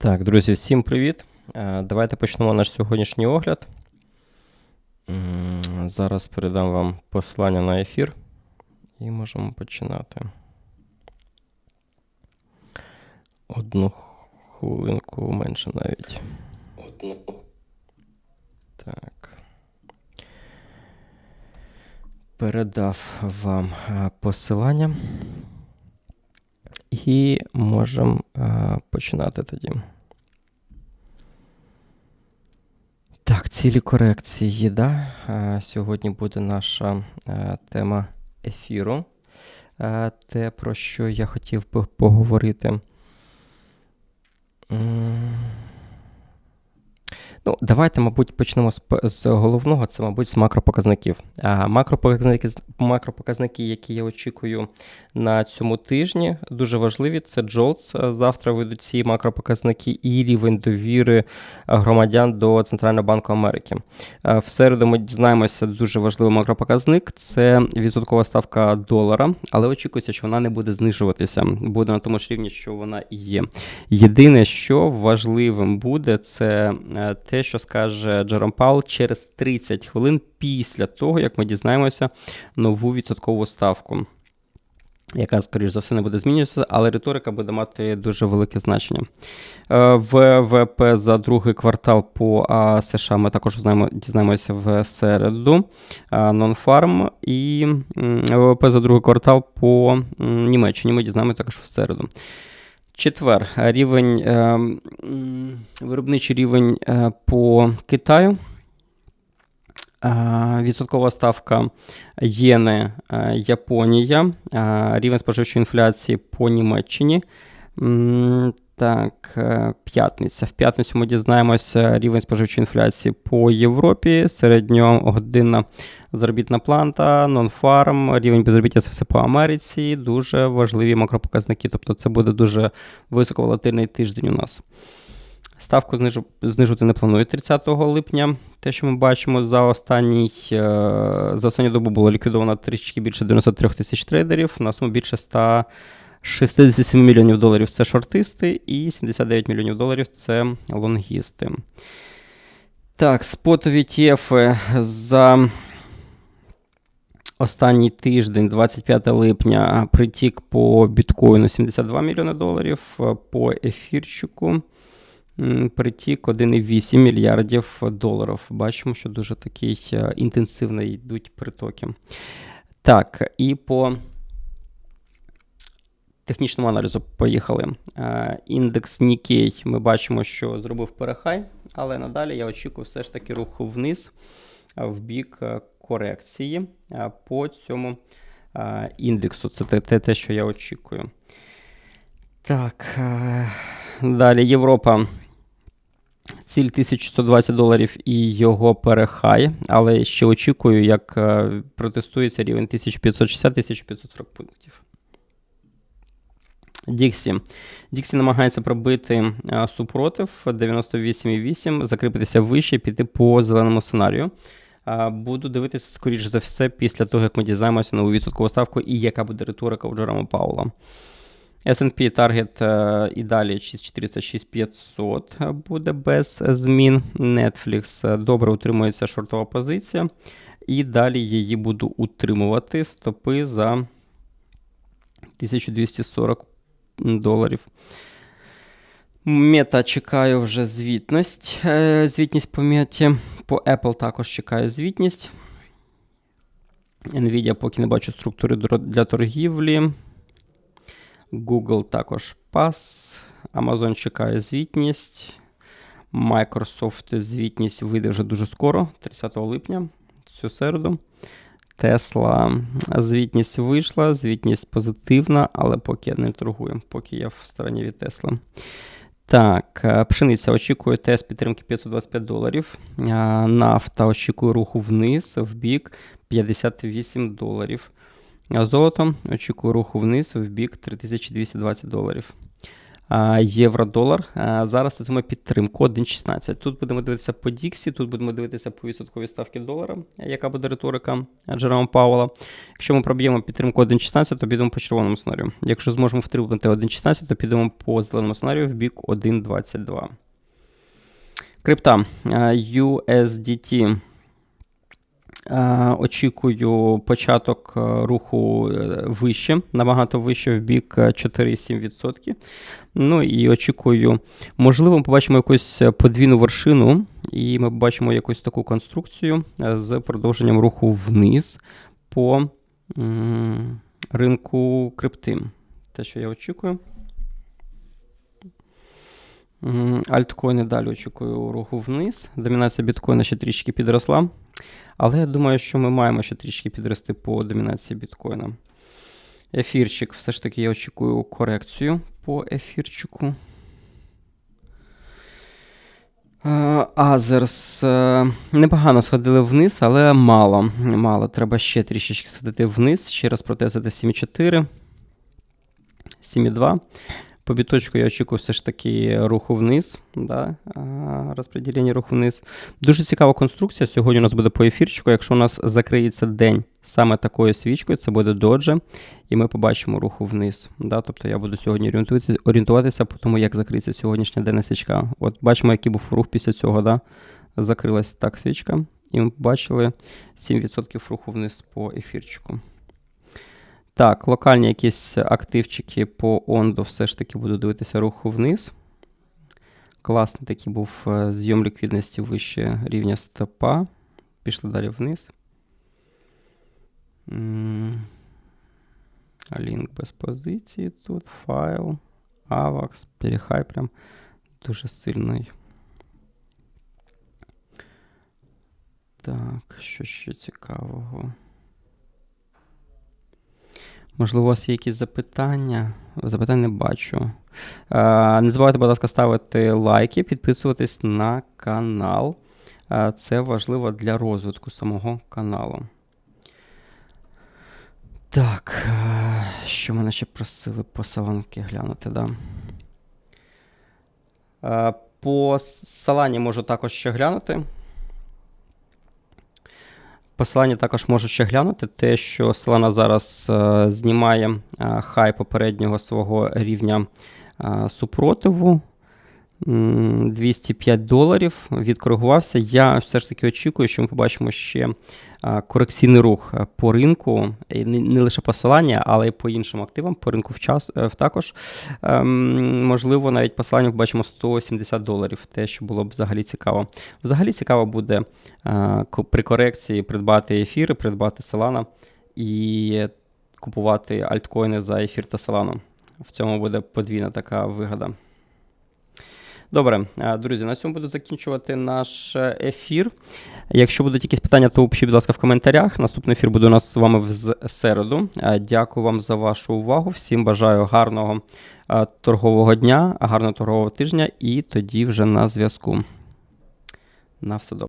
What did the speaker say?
Так, друзі, всім привіт. Е, Давайте почнемо наш сьогоднішній огляд. Зараз передам вам посилання на ефір і можемо починати. Одну хвилинку менше навіть. Одну. Так. Передав вам е, посилання. І можемо е, починати тоді. Так, цілі корекції, да? Е, Сьогодні буде наша е, тема ефіру. Те, про що я хотів би поговорити. М, Ну, давайте, мабуть, почнемо з, з головного, це, мабуть, з макропоказників. А макропоказники, макропоказники, які я очікую на цьому тижні, дуже важливі. Це JOLTS. Завтра вийдуть ці макропоказники і рівень довіри громадян до Центрального банку Америки. В середу ми дізнаємося дуже важливий макропоказник це відсоткова ставка долара, але очікується, що вона не буде знижуватися, буде на тому ж рівні, що вона і є. Єдине, що важливим буде, це е, те, що скаже Джером Паул через 30 хвилин після того, як ми дізнаємося нову відсоткову ставку. Яка, скоріш за все, не буде змінюватися, але риторика буде мати дуже велике значення. Е, ВВП за другий квартал по США ми також знаємо, дізнаємося в середу. Нонфарм і ВВП за другий квартал по Німеччині ми дізнаємося також в середу. Четвер. Рівень, е, виробничий рівень е, по Китаю. Е, Відсоткова ставка єни Японія, рівень споживчої інфляції по Німеччині. Так, п'ятниця. В п'ятницю ми дізнаємося рівень споживчої інфляції по Європі, середньогодинна заробітна плата, нонфарм, рівень безробіття це все по Америці. Дуже важливі макропоказники. Тобто це буде дуже високоволатильний тиждень у нас. Ставку знижу, знижувати не планують 30 липня. Те, що ми бачимо за останній е, за останню добу було ліквідовано трішки більше 93 тисяч трейдерів, на суму більше 167 мільйонів доларів це шортисти, і 79 мільйонів доларів це лонгісти. Так, спотові TF за останній тиждень, 25 липня, притік по біткоїну 72 мільйони доларів, по ефірчику притік 1,8 мільярдів доларів. Бачимо, що дуже такий інтенсивно йдуть притоки. Так, і по технічному аналізу поїхали. Індекс Nikkei ми бачимо, що зробив перехай, але надалі я очікую все ж таки руху вниз в бік корекції е, по цьому е, індексу. Це те, те, що я очікую. Так, е, далі Європа. Ціль 1120 доларів і його перехай, але ще очікую, як протестується рівень 1560-1540 пунктів. Діксі. Діксі намагається пробити супротив 98,8, закріпитися вище, піти по зеленому сценарію. Буду дивитися, скоріш за все, після того, як ми дізнаємося нову відсоткову ставку і яка буде риторика у Джерома Паула. S&P таргет е, і далі 6400 буде без змін. Netflix е, добре утримується шортова позиція. І далі її буду утримувати стопи за 1240 доларів. Мета чекаю вже звітність. е, Звітність по меті. По Apple також чекаю звітність. Nvidia поки не бачу структури для торгівлі. Google також пас. Amazon чекає звітність. Microsoft звітність вийде вже дуже скоро, 30 липня, цю середу. Tesla звітність вийшла, звітність позитивна, але поки я не торгую, поки я в стороні від Tesla. Так, е, пшениця очікує тест підтримки 525 доларів. Е, Нафта очікує руху вниз, в бік 58 доларів. А Золото очікує руху вниз в бік 3220 доларів. Євро-долар. Зараз візьмемо підтримку 1,16. Тут будемо дивитися по Діксі, тут будемо дивитися по відсотковій ставки долара, яка буде риторика Джерома Пауела. Якщо ми проб'ємо підтримку 1,16, то підемо по червоному сценарію. Якщо зможемо втримати 1,16, то підемо по зеленому сценарію в бік 1,22. Крипта USDT. Е, Очікую початок е, руху е, вище, набагато вище в бік е, 4,7%. Ну і очікую, можливо, ми побачимо якусь подвійну вершину, і ми побачимо якусь таку конструкцію з продовженням руху вниз по ринку крипти. Те, що я очікую. Альткоїни далі очікую руху вниз. Домінація біткоїна ще трішки підросла. Але я думаю, що ми маємо ще трішки підрости по домінації біткоїна. Ефірчик, все ж таки я очікую корекцію по ефірчику. Е, Азерс е, непогано сходили вниз, але мало. Мало. Треба ще трішечки сходити вниз. Ще раз протестити 7,4, 7,2. По біточку я очікую все ж таки руху вниз. Да? Розподілення руху вниз. Дуже цікава конструкція. Сьогодні у нас буде по ефірчику. Якщо у нас закриється день саме такою свічкою, це буде додже, і ми побачимо руху вниз. Да? Тобто я буду сьогодні орієнтуватися, орієнтуватися по тому, як закриється сьогоднішня денна свічка. От бачимо, який був рух після цього. Да? Закрилась так свічка, і ми побачили 7% руху вниз по ефірчику. Так, локальні якісь активчики по Ондо все ж таки буду дивитися руху вниз. Класний такий був е, зйом ліквідності вище рівня стопа. Пішли далі вниз. Лінк без позиції тут. Файл. AVAX. Перехай прям дуже сильний. Так, що ще цікавого? Можливо, у вас є якісь запитання? Запитань не бачу. Е, Не забувайте, будь ласка, ставити лайки, підписуватись на канал. Е, Це важливо для розвитку самого каналу. Так, е, що мене ще просили по саланки глянути, да? По салані можу також ще глянути. Посилання також можу ще глянути, те, що Solana зараз е, знімає е, хай попереднього свого рівня е, супротиву. М, 205 доларів відкоригувався. Я все ж таки очікую, що ми побачимо ще корекційний рух е, по ринку, не, лише посилання, але й по іншим активам, по ринку в час, е, також. Ем, можливо, навіть посилання побачимо 170 доларів, те, що було б взагалі цікаво. Взагалі цікаво буде е, при корекції придбати ефіри, придбати Solana і купувати альткоїни за ефір та Solana. В цьому буде подвійна така вигода. Добре, е, друзі, на цьому буду закінчувати наш е, ефір. Якщо будуть якісь питання, то пишіть, будь ласка, в коментарях. Наступний ефір буде у нас з вами в середу. Е, Дякую вам за вашу увагу. Всім бажаю гарного торгового дня, гарного торгового тижня і тоді вже на зв'язку. На все добре.